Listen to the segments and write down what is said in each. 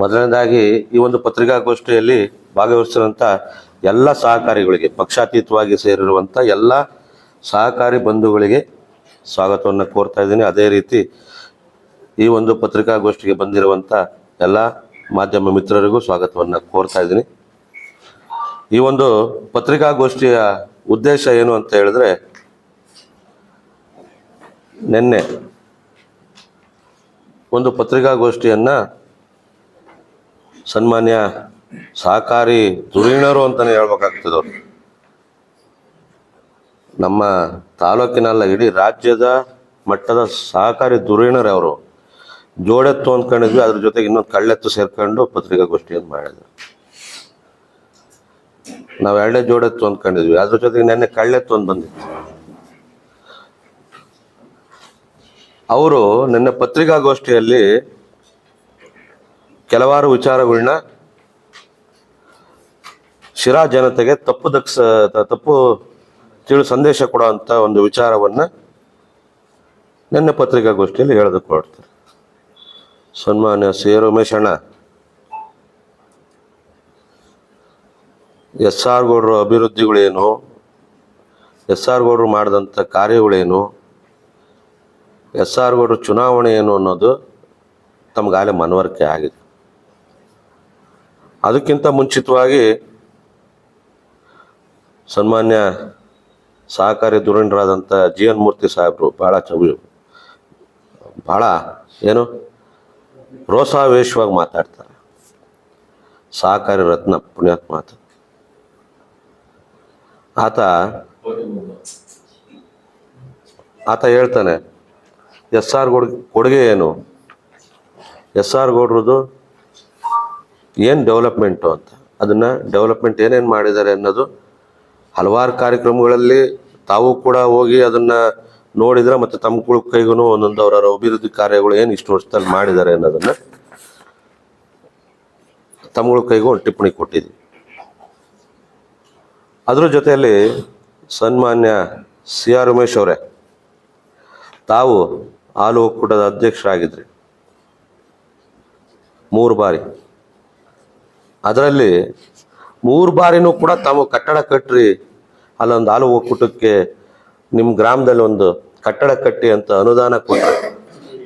ಮೊದಲನೇದಾಗಿ ಈ ಒಂದು ಪತ್ರಿಕಾಗೋಷ್ಠಿಯಲ್ಲಿ ಭಾಗವಹಿಸಿರುವಂಥ ಎಲ್ಲ ಸಹಕಾರಿಗಳಿಗೆ, ಪಕ್ಷಾತೀತವಾಗಿ ಸೇರಿರುವಂಥ ಎಲ್ಲ ಸಹಕಾರಿ ಬಂಧುಗಳಿಗೆ ಸ್ವಾಗತವನ್ನು ಕೋರ್ತಾ ಇದ್ದೀನಿ. ಅದೇ ರೀತಿ ಈ ಒಂದು ಪತ್ರಿಕಾಗೋಷ್ಠಿಗೆ ಬಂದಿರುವಂಥ ಎಲ್ಲ ಮಾಧ್ಯಮ ಮಿತ್ರರಿಗೂ ಸ್ವಾಗತವನ್ನು ಕೋರ್ತಾ ಇದ್ದೀನಿ. ಈ ಒಂದು ಪತ್ರಿಕಾಗೋಷ್ಠಿಯ ಉದ್ದೇಶ ಏನು ಅಂತ ಹೇಳಿದ್ರೆ, ನಿನ್ನೆ ಒಂದು ಪತ್ರಿಕಾಗೋಷ್ಠಿಯನ್ನು ಸನ್ಮಾನ್ಯ ಸಹಕಾರಿ ಧುರೀಣರು ಅಂತಲೇ ಹೇಳ್ಬೇಕಾಗ್ತದವ್ರು ನಮ್ಮ ತಾಲೂಕಿನಲ್ಲ, ಇಡೀ ರಾಜ್ಯದ ಮಟ್ಟದ ಸಹಕಾರಿ ಧುರೀಣರೇ ಅವರು. ಜೋಡೆತ್ತು ಅಂದ್ಕೊಂಡಿದ್ವಿ, ಅದ್ರ ಜೊತೆಗೆ ಇನ್ನೊಂದು ಕಳ್ಳೆತ್ತು ಸೇರ್ಕೊಂಡು ಪತ್ರಿಕಾಗೋಷ್ಠಿಯನ್ನು ಮಾಡಿದ್ರು. ನಾವು ಎರಡೇ ಜೋಡೆತ್ತು ಅಂದ್ಕೊಂಡಿದ್ವಿ, ಅದ್ರ ಜೊತೆಗೆ ನೆನ್ನೆ ಕಳ್ಳೆತ್ತು ಅಂತ ಬಂದಿತ್ತು. ಅವರು ನಿನ್ನೆ ಪತ್ರಿಕಾಗೋಷ್ಠಿಯಲ್ಲಿ ಕೆಲವಾರು ವಿಚಾರಗಳನ್ನ ಶಿರಾ ಜನತೆಗೆ ತಪ್ಪು ದಕ್ಷ ತಪ್ಪು ತಿಳು ಸಂದೇಶ ಕೊಡುವಂಥ ಒಂದು ವಿಚಾರವನ್ನು ನಿನ್ನೆ ಪತ್ರಿಕಾಗೋಷ್ಠಿಯಲ್ಲಿ ಹೇಳಿದುಕೊಡ್ತಾರೆ ಸನ್ಮಾನ್ಯ ಸಿ ರಮೇಶ್ ಅಣ್ಣ ಎಸ್ ಆರ್ ಗೌಡ್ರ ಅಭಿವೃದ್ಧಿಗಳೇನು? ಎಸ್ ಆರ್ ಗೌಡ್ರು ಮಾಡಿದಂಥ ಕಾರ್ಯಗಳೇನು? ಎಸ್ ಆರ್ ಗೌಡ್ರ ಚುನಾವಣೆ ಏನು ಅನ್ನೋದು ತಮಗಾಲೆ ಮನವರಿಕೆ ಆಗಿದೆ. ಅದಕ್ಕಿಂತ ಮುಂಚಿತವಾಗಿ ಸನ್ಮಾನ್ಯ ಸಹಕಾರಿ ಧುರೀಣರಾದಂಥ ಜೀವನ್ ಮೂರ್ತಿ ಸಾಹೇಬರು ಭಾಳ ಚವಿ ಭಾಳ ಏನು? ರೋಸಾವೇಶವಾಗಿ ಮಾತಾಡ್ತಾರೆ. ಸಹಕಾರಿ ರತ್ನ ಪುಣ್ಯಾತ್ಮ ಆತ. ಆತ ಆತ ಹೇಳ್ತಾನೆ, ಎಸ್ ಆರ್ ಗೌಡ್ ಕೊಡುಗೆ ಏನು? ಎಸ್ ಆರ್ ಗೌಡ್ರದ್ದು ಏನು ಡೆವಲಪ್ಮೆಂಟು ಅಂತ. ಅದನ್ನು ಡೆವಲಪ್ಮೆಂಟ್ ಏನೇನು ಮಾಡಿದ್ದಾರೆ ಅನ್ನೋದು ಹಲವಾರು ಕಾರ್ಯಕ್ರಮಗಳಲ್ಲಿ ತಾವು ಕೂಡ ಹೋಗಿ ಅದನ್ನು ನೋಡಿದ್ರೆ ಮತ್ತು ತಮ್ಮ ಕೈಗೂ ಒಂದೊಂದು ಅವರ ಅಭಿವೃದ್ಧಿ ಕಾರ್ಯಗಳು ಏನು ಇಷ್ಟು ವರ್ಷದಲ್ಲಿ ಮಾಡಿದ್ದಾರೆ ಅನ್ನೋದನ್ನು ತಮ್ಮಗಳ ಕೈಗೂ ಒಂದು ಟಿಪ್ಪಣಿ ಕೊಟ್ಟಿದ್ವಿ. ಅದರ ಜೊತೆಯಲ್ಲಿ ಸನ್ಮಾನ್ಯ ಸಿ ಆರ್ ಉಮೇಶ್ ಅವರೇ, ತಾವು ಹಾಲು ಒಕ್ಕೂಟದ ಅಧ್ಯಕ್ಷರಾಗಿದ್ರಿ. ಮೂರು ಬಾರಿ. ಅದರಲ್ಲಿ ಮೂರು ಬಾರಿನೂ ಕೂಡ ತಾವು ಕಟ್ಟಡ ಕಟ್ಟ್ರಿ ಅಲ್ಲೊಂದು ಹಾಲು ಒಕ್ಕೂಟಕ್ಕೆ ನಿಮ್ಮ ಗ್ರಾಮದಲ್ಲಿ ಒಂದು ಕಟ್ಟಡ ಕಟ್ಟಿ ಅಂತ ಅನುದಾನ ಕೊಟ್ಟರೆ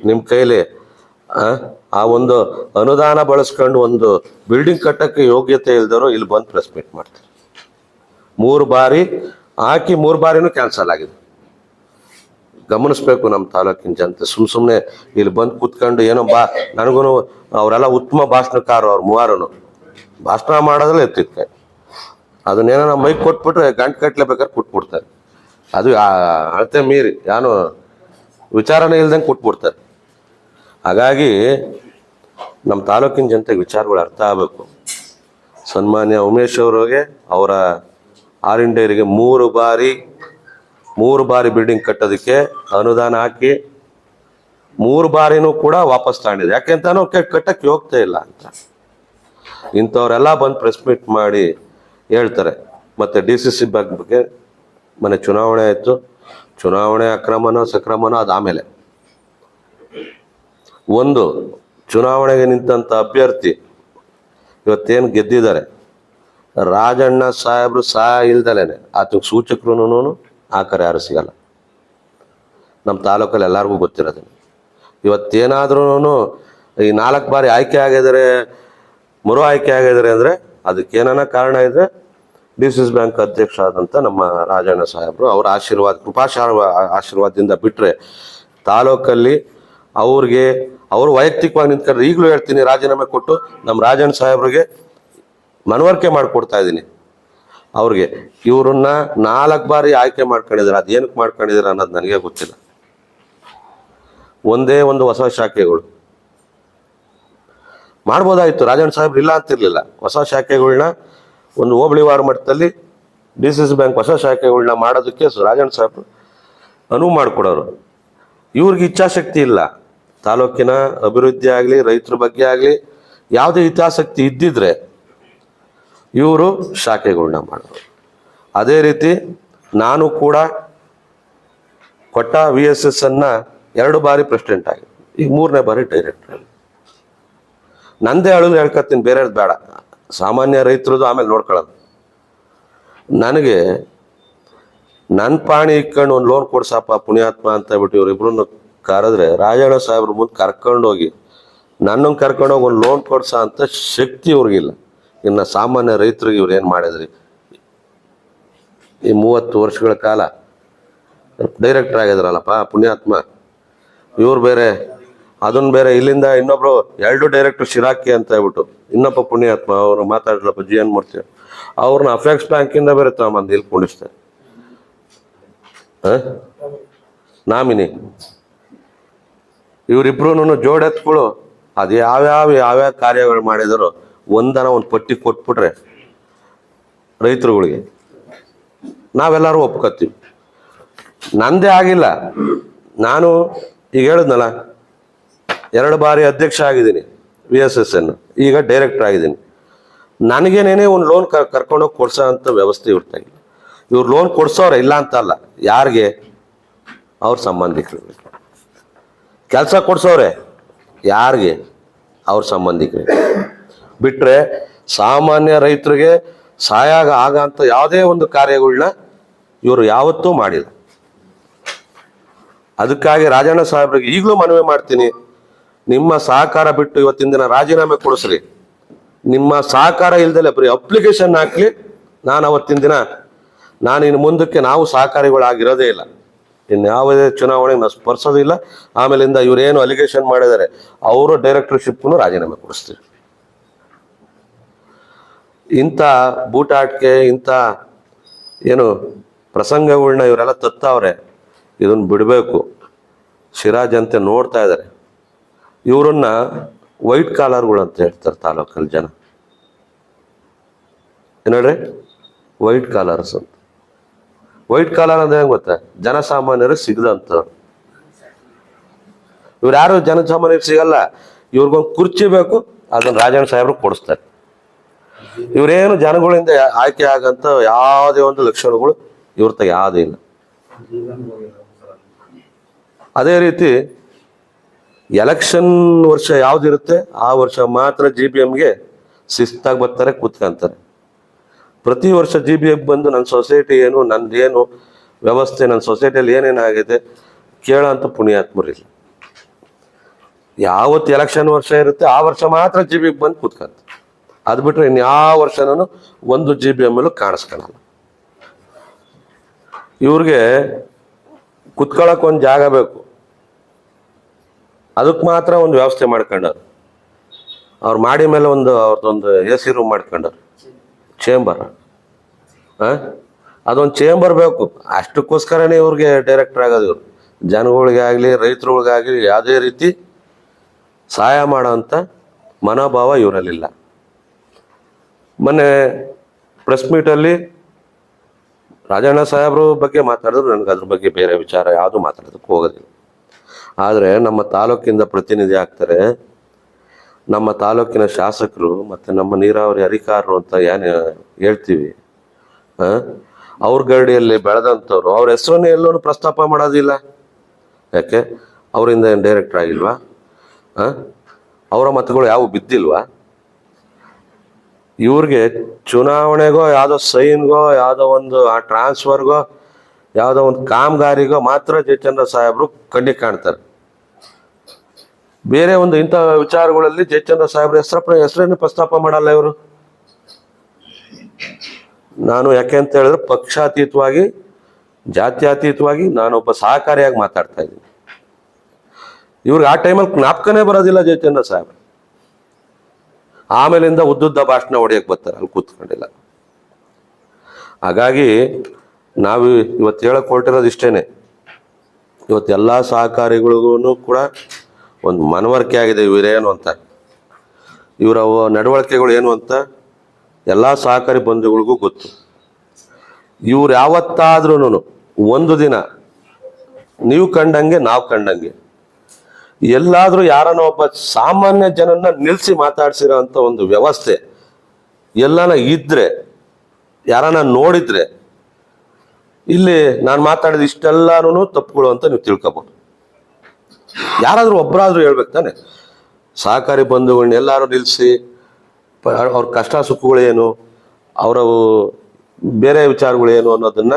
ನಿಮ್ಮ ಕೈಲಿ ಆ, ಒಂದು ಅನುದಾನ ಬಳಸ್ಕೊಂಡು ಒಂದು ಬಿಲ್ಡಿಂಗ್ ಕಟ್ಟಕ್ಕೆ ಯೋಗ್ಯತೆ ಇಲ್ದವರು ಇಲ್ಲಿ ಬಂದು ಪ್ರೆಸ್ ಮೀಟ್ ಮಾಡ್ತಾರೆ. ಮೂರು ಬಾರಿ ಹಾಕಿ ಮೂರು ಬಾರಿನೂ ಕ್ಯಾನ್ಸಲ್ ಆಗಿದೆ. ಗಮನಿಸ್ಬೇಕು ನಮ್ಮ ತಾಲೂಕಿನ ಜನತೆ. ಸುಮ್ ಸುಮ್ಮನೆ ಇಲ್ಲಿ ಬಂದು ಕೂತ್ಕೊಂಡು ಏನೋ ಬಾ ನನಗೂ ಅವರೆಲ್ಲ ಉತ್ತಮ ಭಾಷಣಕಾರ ಅವ್ರು ಮೂವಾರನು. ಭಾಷಣ ಮಾಡೋದ್ರಲ್ಲಿ ಎತ್ತಿತ್ತೆ ಅದನ್ನೇನೋ ನಮ್ಮ ಮೈಕ್ ಕೊಟ್ಬಿಟ್ರೆ ಗಂಟು ಕಟ್ಲೆ ಬೇಕಾದ್ರೆ ಕೊಟ್ಬಿಡ್ತಾರೆ. ಅದು ಅಳತೆ ಮೀರಿ ಯಾನು ವಿಚಾರನೇ ಇಲ್ದಂಗೆ ಕೊಟ್ಬಿಡ್ತಾರೆ. ಹಾಗಾಗಿ ನಮ್ಮ ತಾಲೂಕಿನ ಜನತೆಗೆ ವಿಚಾರಗಳು ಅರ್ಥ ಆಗಬೇಕು. ಸನ್ಮಾನ್ಯ ಉಮೇಶ್ ಅವ್ರಿಗೆ ಅವರ ಆರ್ ಇಂಡಿಯರಿಗೆ ಮೂರು ಬಾರಿ ಮೂರು ಬಾರಿ ಬಿಲ್ಡಿಂಗ್ ಕಟ್ಟೋದಕ್ಕೆ ಅನುದಾನ ಹಾಕಿ ಮೂರು ಬಾರಿನೂ ಕೂಡ ವಾಪಸ್ ತಗೊಂಡಿದೆ. ಯಾಕೆಂತಾನು ಕಟ್ಟಕ್ಕೆ ಹೋಗ್ತಾ ಇಲ್ಲ ಅಂತ. ಇಂಥವರೆಲ್ಲ ಬಂದು ಪ್ರೆಸ್ ಮೀಟ್ ಮಾಡಿ ಹೇಳ್ತಾರೆ. ಮತ್ತು ಡಿ ಸಿ ಸಿ ಬ್ಯಾಂಕ್ ಬಗ್ಗೆ ಮನೆ ಚುನಾವಣೆ ಆಯಿತು. ಚುನಾವಣೆ ಅಕ್ರಮನೋ ಸಕ್ರಮನೋ ಅದು ಆಮೇಲೆ. ಒಂದು, ಚುನಾವಣೆಗೆ ನಿಂತಂಥ ಅಭ್ಯರ್ಥಿ ಇವತ್ತೇನು ಗೆದ್ದಿದ್ದಾರೆ? ರಾಜಣ್ಣ ಸಾಹೇಬ್ರು ಸಹ ಇಲ್ದಲೇನೆ. ಆತಗೆ ಸೂಚಕರು ಆಕರೆ ಯಾರು ಸಿಗಲ್ಲ. ನಮ್ಮ ತಾಲೂಕಲ್ಲಿ ಎಲ್ಲರಿಗೂ ಗೊತ್ತಿರೋದು. ಇವತ್ತೇನಾದ್ರೂ ಈ ನಾಲ್ಕು ಬಾರಿ ಆಯ್ಕೆ ಆಗಿದ್ದಾರೆ ಮರು ಆಯ್ಕೆ ಆಗಿದ್ದಾರೆ ಅಂದರೆ ಅದಕ್ಕೇನಾನ ಕಾರಣ ಇದ್ರೆ ಡಿ ಸಿ ಬ್ಯಾಂಕ್ ಅಧ್ಯಕ್ಷ ಆದಂತ ನಮ್ಮ ರಾಜಣ್ಣ ಸಾಹೇಬ್ರು ಅವರ ಆಶೀರ್ವಾದ, ಕೃಪಾಶಾರ್ವ ಆಶೀರ್ವಾದದಿಂದ ಬಿಟ್ಟರೆ ತಾಲೂಕಲ್ಲಿ ಅವ್ರಿಗೆ, ಅವರು ವೈಯಕ್ತಿಕವಾಗಿ ನಿಂತ್ಕೊಂಡ್ರೆ ಈಗಲೂ ಹೇಳ್ತೀನಿ ರಾಜೀನಾಮೆ ಕೊಟ್ಟು ನಮ್ಮ ರಾಜಣ್ಣ ಸಾಹೇಬ್ರಿಗೆ ಮನವರಿಕೆ ಮಾಡಿಕೊಡ್ತಾ ಇದ್ದೀನಿ. ಅವ್ರಿಗೆ ಇವ್ರನ್ನ ನಾಲ್ಕು ಬಾರಿ ಆಯ್ಕೆ ಮಾಡ್ಕೊಂಡಿದ್ದಾರೆ, ಅದೇನಕ್ಕೆ ಮಾಡ್ಕೊಂಡಿದಾರೆ ಮಾಡ್ಕೊಂಡಿದ್ದಾರೆ ಅನ್ನೋದು ನನಗೆ ಗೊತ್ತಿಲ್ಲ. ಒಂದೇ ಒಂದು ಹೊಸ ಶಾಖೆಗಳು. ಮಾಡ್ಬೋದಾಯಿತು. ರಾಜಣ್ಣ ಸಾಹೇಬ್ರು ಇಲ್ಲ ಅಂತಿರ್ಲಿಲ್ಲ. ಹೊಸ ಶಾಖೆಗಳನ್ನ ಒಂದು ಹೋಬಳಿವಾರ ಮಟ್ಟದಲ್ಲಿ ಡಿ ಸಿ ಸಿ ಬ್ಯಾಂಕ್ ಹೊಸ ಶಾಖೆಗಳನ್ನ ಮಾಡೋದಕ್ಕೆ ರಾಜಣ್ಣ ಸಾಹೇಬ್ರು ಅನುವು ಮಾಡಿಕೊಡೋರು. ಇವ್ರಿಗೆ ಇಚ್ಛಾಶಕ್ತಿ ಇಲ್ಲ. ತಾಲೂಕಿನ ಅಭಿವೃದ್ಧಿ ಆಗಲಿ, ರೈತರ ಬಗ್ಗೆ ಆಗಲಿ, ಯಾವುದೇ ಹಿತಾಸಕ್ತಿ ಇದ್ದಿದ್ರೆ ಇವರು ಶಾಖೆಗಳನ್ನ ಮಾಡೋರು. ಅದೇ ರೀತಿ ನಾನು ಕೂಡ ಕೊಟ್ಟ ವಿ ಎಸ್ ಎಸ್ ಅನ್ನ ಎರಡು ಬಾರಿ ಪ್ರೆಸಿಡೆಂಟ್ ಆಗಿ, ಈಗ ಮೂರನೇ ಬಾರಿ ಡೈರೆಕ್ಟರ್ ನಂದೇ ಅಳಲು ಹೇಳ್ಕೊತೀನಿ ಬೇರೆ ಬೇಡ. ಸಾಮಾನ್ಯ ರೈತರದು ಆಮೇಲೆ ನೋಡ್ಕೊಳ್ಳೋದು. ನನಗೆ ನನ್ನ ಪಾಣಿ ಇಕ್ಕೊಂಡು ಒಂದು ಲೋನ್ ಕೊಡ್ಸಪ್ಪ, ಪುಣ್ಯಾತ್ಮ ಅಂತ ಬಿಟ್ಟು ಇವ್ರಿಬ್ರನ್ನ ಕರೆದ್ರೆ ರಾಜಣ್ಣ ಸಾಹೇಬ್ರ ಮುಂದೆ ಕರ್ಕೊಂಡೋಗಿ ನನ್ನನ್ನು ಕರ್ಕೊಂಡೋಗಿ ಒಂದು ಲೋನ್ ಕೊಡ್ಸ ಅಂತ ಶಕ್ತಿ ಇವ್ರಿಗಿಲ್ಲ. ಇನ್ನು ಸಾಮಾನ್ಯ ರೈತರಿಗೆ ಇವ್ರು ಏನು ಮಾಡಿದ್ರಿ? ಈ ಮೂವತ್ತು ವರ್ಷಗಳ ಕಾಲ ಡೈರೆಕ್ಟರ್ ಆಗಿದ್ರಲ್ಲಪ್ಪ, ಪುಣ್ಯಾತ್ಮ. ಇವ್ರು ಬೇರೆ ಅದನ್ನ ಬೇರೆ ಇಲ್ಲಿಂದ ಇನ್ನೊಬ್ರು ಎರಡು ಡೈರೆಕ್ಟರ್ ಶಿರಾಕಿ ಅಂತ ಹೇಳ್ಬಿಟ್ಟು, ಇನ್ನೊಬ್ಬ ಪುಣ್ಯಾತ್ಮ, ಅವರು ಮಾತಾಡಲಪ್ಪ, ಜಿ ಎನ್ ಮೂರ್ತಿ ಅವ್ರನ್ನ ಅಫೆಕ್ಸ್ ಬ್ಯಾಂಕಿಂದ ಬೇರೆ ತಗೊಂಬಂದು ಇಲ್ಲಿ ಕುಂಡಿಸ್ತಾರೆ ನಾಮಿನಿ. ಇವರಿಬ್ರು ಜೋಡೆತ್ಗಳು ಅದು ಯಾವ್ಯಾವ ಯಾವ್ಯಾವ ಕಾರ್ಯಗಳು ಮಾಡಿದ್ರು ಒಂದನ ಒಂದು ಪಟ್ಟಿ ಕೊಟ್ಬಿಟ್ರೆ ರೈತರುಗಳಿಗೆ ನಾವೆಲ್ಲರೂ ಒಪ್ಕೋತೀವಿ. ನಂದೇ ಆಗಿಲ್ಲ. ನಾನು ಈಗ ಹೇಳಿದ್ನಲ್ಲ ಎರಡು ಬಾರಿ ಅಧ್ಯಕ್ಷ ಆಗಿದ್ದೀನಿ ವಿ ಎಸ್ ಎಸ್ ಎನ್ ಈಗ ಡೈರೆಕ್ಟರ್ ಆಗಿದ್ದೀನಿ. ನನಗೇನೇನೇ ಒಂದು ಲೋನ್ ಕರ್ಕೊಂಡೋಗಿ ಕೊಡ್ಸೋ ಅಂತ ವ್ಯವಸ್ಥೆ ಇರ್ತಾಗಿಲ್ಲ ಇವ್ರು ಲೋನ್ ಕೊಡ್ಸೋರೆ ಇಲ್ಲ ಅಂತ ಅಲ್ಲ, ಯಾರಿಗೆ? ಅವ್ರ ಸಂಬಂಧಿಕರಿಗೆ ಕೆಲಸ ಕೊಡ್ಸೋರೆ ಯಾರಿಗೆ? ಅವ್ರ ಸಂಬಂಧಿಕರಿಗೆ ಬಿಟ್ರೆ ಸಾಮಾನ್ಯ ರೈತರಿಗೆ ಸಹಾಯ ಆಗ ಅಂತ ಯಾವುದೇ ಒಂದು ಕಾರ್ಯಗಳನ್ನ ಇವರು ಯಾವತ್ತೂ ಮಾಡಿಲ್ಲ. ಅದಕ್ಕಾಗಿ ರಾಜಣ್ಣ ಸಾಹೇಬ್ರಿಗೆ ಈಗಲೂ ಮನವಿ ಮಾಡ್ತೀನಿ. ನಿಮ್ಮ ಸಹಕಾರ ಬಿಟ್ಟು ಇವತ್ತಿನ ದಿನ ರಾಜೀನಾಮೆ ಕೊಡಿಸ್ರಿ. ನಿಮ್ಮ ಸಹಕಾರ ಇಲ್ದಲೆ ಬರೀ ಅಪ್ಲಿಕೇಶನ್ ಹಾಕ್ಲಿ. ನಾನು ಅವತ್ತಿನ ದಿನ, ನಾನು ಇನ್ನು ಮುಂದಕ್ಕೆ ನಾವು ಸಹಕಾರಿಗಳಾಗಿರೋದೇ ಇಲ್ಲ. ಇನ್ನು ಯಾವುದೇ ಚುನಾವಣೆಗೆ ನಾವು ಸ್ಪರ್ಶೋದಿಲ್ಲ ಆಮೇಲಿಂದ ಇವರೇನು ಅಲಿಗೇಷನ್ ಮಾಡಿದ್ದಾರೆ, ಅವರು ಡೈರೆಕ್ಟರ್ಶಿಪ್ನು ರಾಜೀನಾಮೆ ಕೊಡಿಸ್ತೀವಿ. ಇಂಥ ಬೂಟಾಟಿಕೆ, ಇಂಥ ಏನು ಪ್ರಸಂಗಗಳನ್ನ ಇವರೆಲ್ಲ ತತ್ತವ್ರೆ. ಇದನ್ನು ಬಿಡಬೇಕು. ಸಿರಾಜ್ ಅಂತ ನೋಡ್ತಾ ಇದ್ದಾರೆ. ಇವರನ್ನ ವೈಟ್ ಕಾಲರ್ಗಳು ಅಂತ ಹೇಳ್ತಾರೆ ತಾಲೂಕಲ್ಲಿ ಜನ. ಏನ್ ಹೇಳ್ರಿ? ವೈಟ್ ಕಾಲರ್ಸ್ ಅಂತ. ವೈಟ್ ಕಾಲರ್ ಅಂದ್ರೆ ಹೆಂಗ್ ಗೊತ್ತಾ? ಜನಸಾಮಾನ್ಯರು ಸಿಗದಂತ. ಇವ್ರು ಯಾರು ಜನಸಾಮಾನ್ಯರು ಸಿಗಲ್ಲ? ಇವ್ರಿಗೊಂದು ಕುರ್ಚಿ ಬೇಕು, ಅದನ್ನ ರಾಜಣ್ಣ ಸಾಹೇಬ್ರು ಕೊಡಿಸ್ತಾರೆ. ಇವರೇನು ಜನಗಳಿಂದ ಆಯ್ಕೆ ಆಗಂತ ಯಾವುದೇ ಒಂದು ಲಕ್ಷಣಗಳು ಇವ್ರ ಯಾವುದೂ ಇಲ್ಲ. ಅದೇ ರೀತಿ ಎಲೆಕ್ಷನ್ ವರ್ಷ ಯಾವ್ದಿರುತ್ತೆ ಆ ವರ್ಷ ಮಾತ್ರ ಜಿ ಬಿ ಎಮ್ಗೆ ಶಿಸ್ತಾಗಿ ಬರ್ತಾರೆ, ಕೂತ್ಕೊಂತಾರೆ. ಪ್ರತಿ ವರ್ಷ ಜಿ ಬಿ ಎಂ ಬಂದು ನನ್ನ ಸೊಸೈಟಿ ಏನು, ನಂದೇನು ವ್ಯವಸ್ಥೆ ನನ್ನ ಸೊಸೈಟಿಯಲ್ಲಿ ಏನೇನಾಗಿದೆ ಕೇಳೋಂಥ ಪುಣ್ಯಾತ್ಮರಿಲ್ಲ ಯಾವತ್ತು ಎಲೆಕ್ಷನ್ ವರ್ಷ ಇರುತ್ತೆ, ಆ ವರ್ಷ ಮಾತ್ರ ಜಿ ಬಿ ಬಂದು ಕೂತ್ಕೊಂತ. ಅದು ಬಿಟ್ಟರೆ ಇನ್ಯಾವ ವರ್ಷನೂ ಒಂದು ಜಿ ಬಿ ಎಮ್ಮಲ್ಲೂ ಕಾಣಿಸ್ಕೊಳ್ಳಲ್ಲ ಇವ್ರಿಗೆ ಕುತ್ಕೊಳ್ಳೋಕೆ ಒಂದು ಜಾಗ ಬೇಕು. ಅದಕ್ಕೆ ಮಾತ್ರ ಒಂದು ವ್ಯವಸ್ಥೆ ಮಾಡ್ಕೊಂಡರು. ಅವ್ರು ಮಾಡಿ ಮೇಲೆ ಒಂದು ಅವ್ರದ್ದೊಂದು ಎ ಸಿ ರೂಮ್ ಮಾಡ್ಕೊಂಡರು. ಚೇಂಬರ್. ಅದೊಂದು ಚೇಂಬರ್ ಬೇಕು. ಅಷ್ಟಕ್ಕೋಸ್ಕರನೇ ಇವ್ರಿಗೆ ಡೈರೆಕ್ಟರ್ ಆಗೋದು ಇವ್ರು. ಜನಗಳಿಗೆ ಆಗಲಿ ರೈತರುಗಳಿಗಾಗಲಿ ಯಾವುದೇ ರೀತಿ ಸಹಾಯ ಮಾಡೋಂಥ ಮನೋಭಾವ ಇವರಲ್ಲಿಲ್ಲ. ಮೊನ್ನೆ ಪ್ರೆಸ್ ಮೀಟಲ್ಲಿ ರಾಜಣ್ಣ ಸಾಹೇಬ್ರ ಬಗ್ಗೆ ಮಾತಾಡಿದ್ರು. ನನಗೆ ಅದ್ರ ಬಗ್ಗೆ ಬೇರೆ ವಿಚಾರ ಯಾವುದು ಮಾತಾಡೋದಕ್ಕೆ ಹೋಗೋದಿಲ್ಲ. ಆದರೆ ನಮ್ಮ ತಾಲೂಕಿಂದ ಪ್ರತಿನಿಧಿ ಆಗ್ತಾರೆ. ನಮ್ಮ ತಾಲೂಕಿನ ಶಾಸಕರು ಮತ್ತು ನಮ್ಮ ನೀರಾವರಿ ಅಧಿಕಾರರು ಅಂತ ಏನು ಹೇಳ್ತೀವಿ? ಅವ್ರ ಗರಡಿಯಲ್ಲಿ ಬೆಳೆದಂಥವ್ರು, ಅವ್ರ ಹೆಸರನ್ನೇ ಎಲ್ಲೂ ಪ್ರಸ್ತಾಪ ಮಾಡೋದಿಲ್ಲ. ಯಾಕೆ? ಅವರಿಂದ ಏನು ಡೈರೆಕ್ಟರ್ ಆಗಿಲ್ವಾ? ಅವರ ಮತಗಳು ಯಾವ ಬಿದ್ದಿಲ್ವಾ? ಇವ್ರಿಗೆ ಚುನಾವಣೆಗೋ, ಯಾವುದೋ ಸೈನ್ಗೋ ಯಾವುದೋ ಒಂದು ಆ ಟ್ರಾನ್ಸ್ಫರ್ಗೋ ಯಾವುದೋ ಒಂದು ಕಾಮಗಾರಿಗೂ ಮಾತ್ರ ಜಯಚಂದ್ರ ಸಾಹೇಬರು ಕಣ್ಣಿಗೆ ಕಾಣ್ತಾರೆ. ಬೇರೆ ಒಂದು ಇಂಥ ವಿಚಾರಗಳಲ್ಲಿ ಜಯಚಂದ್ರ ಸಾಹೇಬ್ರ ಹೆಸರ ಹೆಸರನ್ನು ಪ್ರಸ್ತಾಪ ಮಾಡಲ್ಲ ಇವರು? ನಾನು ಯಾಕೆ ಅಂತ ಹೇಳಿದ್ರೆ ಪಕ್ಷಾತೀತವಾಗಿ, ಜಾತ್ಯಾತೀತವಾಗಿ ನಾನೊಬ್ಬ ಸಹಕಾರಿಯಾಗಿ ಮಾತಾಡ್ತಾ ಇದ್ದೀನಿ. ಇವ್ರಿಗೆ ಆ ಟೈಮಲ್ಲಿ ಜ್ಞಾಪಕನೇ ಬರೋದಿಲ್ಲ ಜಯಚಂದ್ರ ಸಾಹೇಬ್ರು. ಆಮೇಲಿಂದ ಉದ್ದುದ್ದ ಭಾಷಣ ಹೊಡೆಯಕ್ಕೆ ಬರ್ತಾರೆ, ಅಲ್ಲಿ ಕೂತ್ಕೊಂಡಿಲ್ಲ. ಹಾಗಾಗಿ ನಾವು ಇವತ್ತು ಹೇಳಕ್ ಹೊರಟಿರೋದು ಇಷ್ಟೇನೆ. ಇವತ್ತು ಎಲ್ಲ ಸಹಕಾರಿಗಳಿಗೂ ಕೂಡ ಒಂದು ಮನವರಿಕೆ ಆಗಿದೆ ಇವರೇನು ಅಂತ. ಇವರ ನಡವಳಿಕೆಗಳು ಏನು ಅಂತ ಎಲ್ಲ ಸಹಕಾರಿ ಬಂಧುಗಳಿಗೂ ಗೊತ್ತು. ಇವ್ರು ಯಾವತ್ತಾದ್ರೂ ಒಂದು ದಿನ ನೀವು ಕಂಡಂಗೆ ನಾವು ಕಂಡಂಗೆ. ಎಲ್ಲಾದರೂ ಯಾರನ್ನ ಒಬ್ಬ ಸಾಮಾನ್ಯ ಜನನ್ನ ನಿಲ್ಸಿ ಮಾತಾಡ್ಸಿರೋ ಅಂತ ಒಂದು ವ್ಯವಸ್ಥೆ ಎಲ್ಲನ ಇದ್ರೆ, ಯಾರನ್ನ ನೋಡಿದ್ರೆ ಇಲ್ಲಿ ನಾನು ಮಾತಾಡಿದ ಇಷ್ಟೆಲ್ಲಾನು ತಪ್ಪುಗಳು ಅಂತ ನೀವು ತಿಳ್ಕೊಬಹುದು ಯಾರಾದ್ರೂ ಒಬ್ಬರಾದ್ರೂ ಹೇಳ್ಬೇಕು ತಾನೆ. ಸಹಕಾರಿ ಬಂಧುಗಳನ್ನ ಎಲ್ಲರೂ ನಿಲ್ಲಿಸಿ ಅವ್ರ ಕಷ್ಟ ಸುಖಗಳೇನು ಅವರ ಬೇರೆ ವಿಚಾರಗಳೇನು ಅನ್ನೋದನ್ನ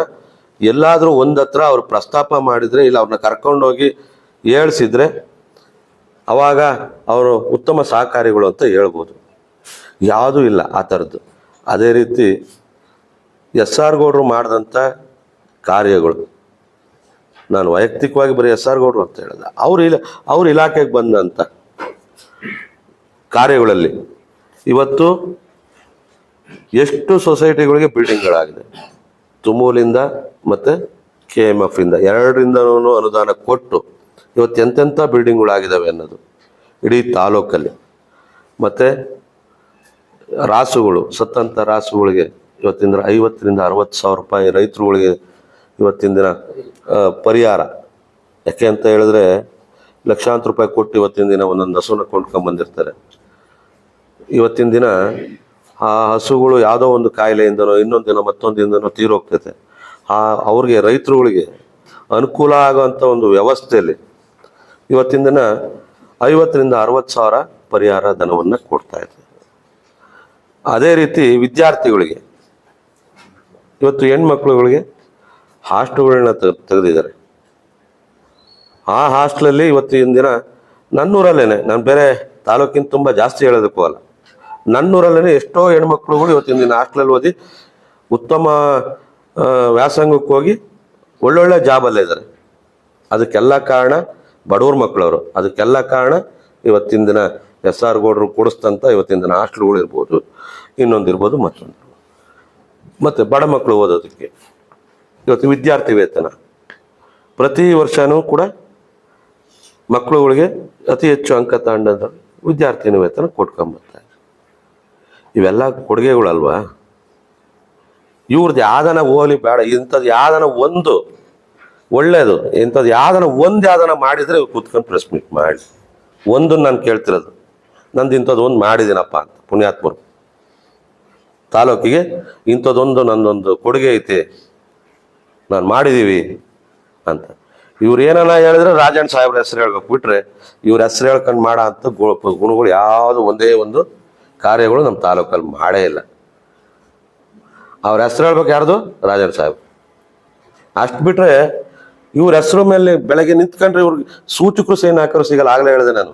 ಎಲ್ಲಾದರೂ ಒಂದು ಹತ್ರ ಅವ್ರು ಪ್ರಸ್ತಾಪ ಮಾಡಿದರೆ ಇಲ್ಲ ಅವ್ರನ್ನ ಕರ್ಕೊಂಡೋಗಿ ಹೇಳ್ಸಿದ್ರೆ ಅವಾಗ ಅವರು ಉತ್ತಮ ಸಹಕಾರಿಗಳು ಅಂತ ಹೇಳ್ಬೋದು. ಯಾವುದೂ ಇಲ್ಲ ಆ ಥರದ್ದು ಅದೇ ರೀತಿ ಎಸ್ ಆರ್ ಗೌಡ್ರು ಮಾಡಿದಂಥ ಕಾರ್ಯಗಳು. ನಾನು ವೈಯಕ್ತಿಕವಾಗಿ ಬರೀ ಎಸ್ ಆರ್ ಗೌಡ್ರು ಅಂತ ಹೇಳಿದ ಅವ್ರ ಇಲ್ಲ ಅವ್ರ ಇಲಾಖೆಗೆ ಬಂದಂಥ ಕಾರ್ಯಗಳಲ್ಲಿ ಇವತ್ತು ಎಷ್ಟು ಸೊಸೈಟಿಗಳಿಗೆ ಬಿಲ್ಡಿಂಗ್ಗಳಾಗಿದೆ. ತುಮೂಲಿಂದ ಮತ್ತು ಕೆ ಎಂ ಎಫ್ ಇಂದ. ಎರಡರಿಂದನೂ ಅನುದಾನ ಕೊಟ್ಟು ಇವತ್ತು ಎಂತೆಂಥ ಬಿಲ್ಡಿಂಗ್ಗಳಾಗಿದ್ದಾವೆ ಅನ್ನೋದು ಇಡೀ ತಾಲೂಕಲ್ಲಿ. ಮತ್ತು ರಾಸುಗಳು ಸತ್ತಂಥ ರಾಸುಗಳಿಗೆ ಇವತ್ತಿಂದ ಐವತ್ತರಿಂದ ಅರವತ್ತು ಸಾವಿರ ರೂಪಾಯಿ ರೈತರುಗಳಿಗೆ ಇವತ್ತಿನ ದಿನ ಪರಿಹಾರ. ಯಾಕೆ ಅಂತ ಹೇಳಿದ್ರೆ, ಲಕ್ಷಾಂತರ ರೂಪಾಯಿ ಕೊಟ್ಟು ಇವತ್ತಿನ ದಿನ ಒಂದೊಂದು ಹಸುನ ಕೊಂಡ್ಕೊಂಬಂದಿರ್ತಾರೆ ಇವತ್ತಿನ ದಿನ ಆ ಹಸುಗಳು ಯಾವುದೋ ಒಂದು ಕಾಯಿಲೆಯಿಂದನೋ, ಇನ್ನೊಂದು ದಿನ ಮತ್ತೊಂದು ದಿನನೋ ತೀರೋಗ್ತೈತೆ. ಆ, ಅವ್ರಿಗೆ, ರೈತರುಗಳಿಗೆ ಅನುಕೂಲ ಆಗುವಂಥ ಒಂದು ವ್ಯವಸ್ಥೆಯಲ್ಲಿ ಇವತ್ತಿನ ದಿನ ಐವತ್ತರಿಂದ ಅರವತ್ತು ಸಾವಿರ ಪರಿಹಾರ ಧನವನ್ನು ಕೊಡ್ತಾ ಇದೆ ಅದೇ ರೀತಿ ವಿದ್ಯಾರ್ಥಿಗಳಿಗೆ, ಇವತ್ತು ಹೆಣ್ಮಕ್ಳುಗಳಿಗೆ ಹಾಸ್ಟೆಲ್ಗಳನ್ನ ತೆಗೆದಿದ್ದಾರೆ. ಆ ಹಾಸ್ಟೆಲಲ್ಲಿ ಇವತ್ತಿನ ದಿನ ನನ್ನೂರಲ್ಲೇನೆ, ನಾನು ಬೇರೆ ತಾಲೂಕಿನ ತುಂಬ ಜಾಸ್ತಿ ಹೇಳೋದಕ್ಕೂ ಅಲ್ಲ. ನನ್ನೂರಲ್ಲೇ ಎಷ್ಟೋ ಹೆಣ್ಮಕ್ಳುಗಳು ಇವತ್ತಿನ ದಿನ ಹಾಸ್ಟೆಲಲ್ಲಿ ಓದಿ ಉತ್ತಮ ವ್ಯಾಸಂಗಕ್ಕೆ ಹೋಗಿ ಒಳ್ಳೊಳ್ಳೆ ಜಾಬಲ್ಲೇ ಇದ್ದಾರೆ. ಅದಕ್ಕೆಲ್ಲ ಕಾರಣ ಬಡವ್ರ ಮಕ್ಕಳವರು ಅದಕ್ಕೆಲ್ಲ ಕಾರಣ ಇವತ್ತಿನ ದಿನ ಎಸ್ ಆರ್ ಗೌಡ್ರು ಕೊಡಿಸ್ತಂತ ಇವತ್ತಿನ ದಿನ ಹಾಸ್ಟೆಲ್ಗಳು ಇರ್ಬೋದು, ಇನ್ನೊಂದು ಇರ್ಬೋದು ಮತ್ತೊಂದು ಮತ್ತು ಬಡ ಮಕ್ಕಳು ಓದೋದಕ್ಕೆ. ಇವತ್ತು ವಿದ್ಯಾರ್ಥಿ ವೇತನ. ಪ್ರತಿ ವರ್ಷವೂ ಕೂಡ ಮಕ್ಕಳುಗಳಿಗೆ ಅತಿ ಹೆಚ್ಚು ಅಂಕ ತಾಂಡದ ವಿದ್ಯಾರ್ಥಿನಿ ವೇತನ ಕೊಟ್ಕೊಂಬರ್ತಾರೆ ಇವೆಲ್ಲ ಕೊಡುಗೆಗಳಲ್ವಾ? ಇವ್ರದ್ದು ಯಾವ್ದನ ಓಲಿ ಬೇಡ, ಇಂಥದ್ದು ಯಾವ್ದನ ಒಂದು ಒಳ್ಳೇದು, ಇಂಥದ್ದು ಯಾವ್ದನ ಒಂದು ಯಾವ್ದನ ಮಾಡಿದರೆ ಕೂತ್ಕೊಂಡು ಪ್ರೆಸ್ ಮೀಟ್ ಮಾಡಿ. ಒಂದು ನಾನು ಕೇಳ್ತಿರೋದು, ನಂದು ಇಂಥದ್ದು ಒಂದು ಮಾಡಿದ್ದೀನಪ್ಪ ಅಂತ, ಪುಣ್ಯಾತ್ಮರು. ತಾಲೂಕಿಗೆ ಇಂಥದ್ದೊಂದು ನಂದೊಂದು ಕೊಡುಗೆ ಐತೆ. ನಾನು ಮಾಡಿದ್ದೀವಿ ಅಂತ. ಇವ್ರು ಏನನ್ನ ಹೇಳಿದ್ರೆ ರಾಜಣ್ಣ ಸಾಹೇಬ್ರ ಹೆಸರು ಹೇಳ್ಬೇಕು. ಬಿಟ್ರೆ ಇವ್ರ ಹೆಸರು ಹೇಳ್ಕೊಂಡು ಮಾಡೋ ಅಂತ ಗುಣಗಳು ಯಾವುದು ಒಂದೇ ಒಂದು ಕಾರ್ಯಗಳು ನಮ್ಮ ತಾಲೂಕಲ್ಲಿ ಮಾಡೇ ಇಲ್ಲ. ಅವ್ರ ಹೆಸರು ಹೇಳ್ಬೇಕು ಯಾರ್ದು? ರಾಜಣ್ಣ ಸಾಹೇಬ್. ಅಷ್ಟು ಬಿಟ್ರೆ ಇವ್ರ ಹೆಸರು ಮೇಲೆ ಬೆಳಗ್ಗೆ ನಿಂತ್ಕೊಂಡ್ರೆ ಇವ್ರಿಗೆ ಸೂಚಕರು ಸೈನ್ ಹಾಕೋರು ಸಿಗಲ್ಲ. ಆಗಲೇ ಹೇಳಿದೆ ನಾನು.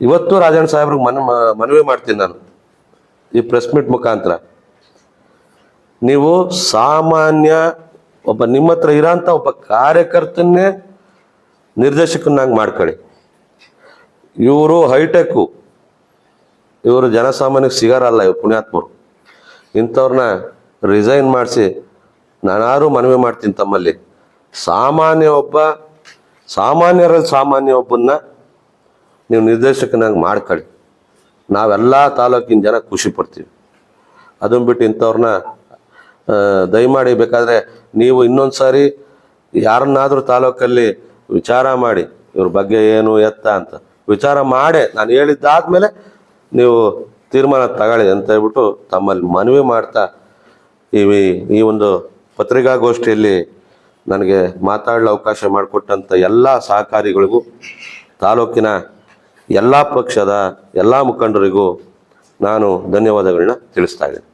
ಇವತ್ತು ರಾಜಣ್ಣ ಸಾಹೇಬ್ರಿಗೆ ಮನ ಮನವಿ ಮಾಡ್ತೀನಿ ನಾನು ಈ ಪ್ರೆಸ್ ಮೀಟ್ ಮುಖಾಂತರ. ನೀವು ಸಾಮಾನ್ಯ ಒಬ್ಬ ನಿಮ್ಮ ಹತ್ರ ಇರೋಂಥ ಒಬ್ಬ ಕಾರ್ಯಕರ್ತನ್ನೇ ನಿರ್ದೇಶಕನಾಗಿ ಮಾಡ್ಕೊಳ್ಳಿ. ಇವರು ಹೈಟೆಕ್ಕು ಇವರು ಜನಸಾಮಾನ್ಯಕ್ಕೆ ಸಿಗಾರಲ್ಲ, ಇವ್ರು ಪುಣ್ಯಾತ್ಮರು. ಇಂಥವ್ರನ್ನ ರಿಸೈನ್ ಮಾಡಿಸಿ ನಾನಾರು ಮನವಿ ಮಾಡ್ತೀನಿ ತಮ್ಮಲ್ಲಿ. ಸಾಮಾನ್ಯ ಒಬ್ಬ, ಸಾಮಾನ್ಯರಲ್ಲಿ ಸಾಮಾನ್ಯ ಒಬ್ಬನ್ನ ನೀವು ನಿರ್ದೇಶಕನಾಗಿ ಮಾಡ್ಕೊಳ್ಳಿ. ನಾವೆಲ್ಲ ತಾಲೂಕಿನ ಜನ ಖುಷಿ ಪಡ್ತೀವಿ. ಅದನ್ನ ಬಿಟ್ಟು ಇಂಥವ್ರನ್ನ ದಯಮಾಡಿ ಬೇಕಾದರೆ ನೀವು ಇನ್ನೊಂದು ಸಾರಿ ಯಾರನ್ನಾದರೂ ತಾಲೂಕಲ್ಲಿ ವಿಚಾರ ಮಾಡಿ, ಇವ್ರ ಬಗ್ಗೆ ಏನು ಎತ್ತ ಅಂತ ವಿಚಾರ ಮಾಡೇ, ನಾನು ಹೇಳಿದ್ದಾದ್ಮೇಲೆ ನೀವು ತೀರ್ಮಾನ ತಗೊಳ್ಳಿ ಅಂತ ಹೇಳ್ಬಿಟ್ಟು ತಮ್ಮಲ್ಲಿ ಮನವಿ ಮಾಡ್ತಾ ಈ ಈ ಒಂದು ಪತ್ರಿಕಾಗೋಷ್ಠಿಯಲ್ಲಿ ನನಗೆ ಮಾತಾಡಲು ಅವಕಾಶ ಮಾಡಿಕೊಟ್ಟಂಥ ಎಲ್ಲ ಸಹಕಾರಿಗಳಿಗೂ, ತಾಲೂಕಿನ ಎಲ್ಲ ಪಕ್ಷದ ಎಲ್ಲ ಮುಖಂಡರಿಗೂ ನಾನು ಧನ್ಯವಾದಗಳನ್ನ ತಿಳಿಸ್ತಾ ಇದ್ದೀನಿ.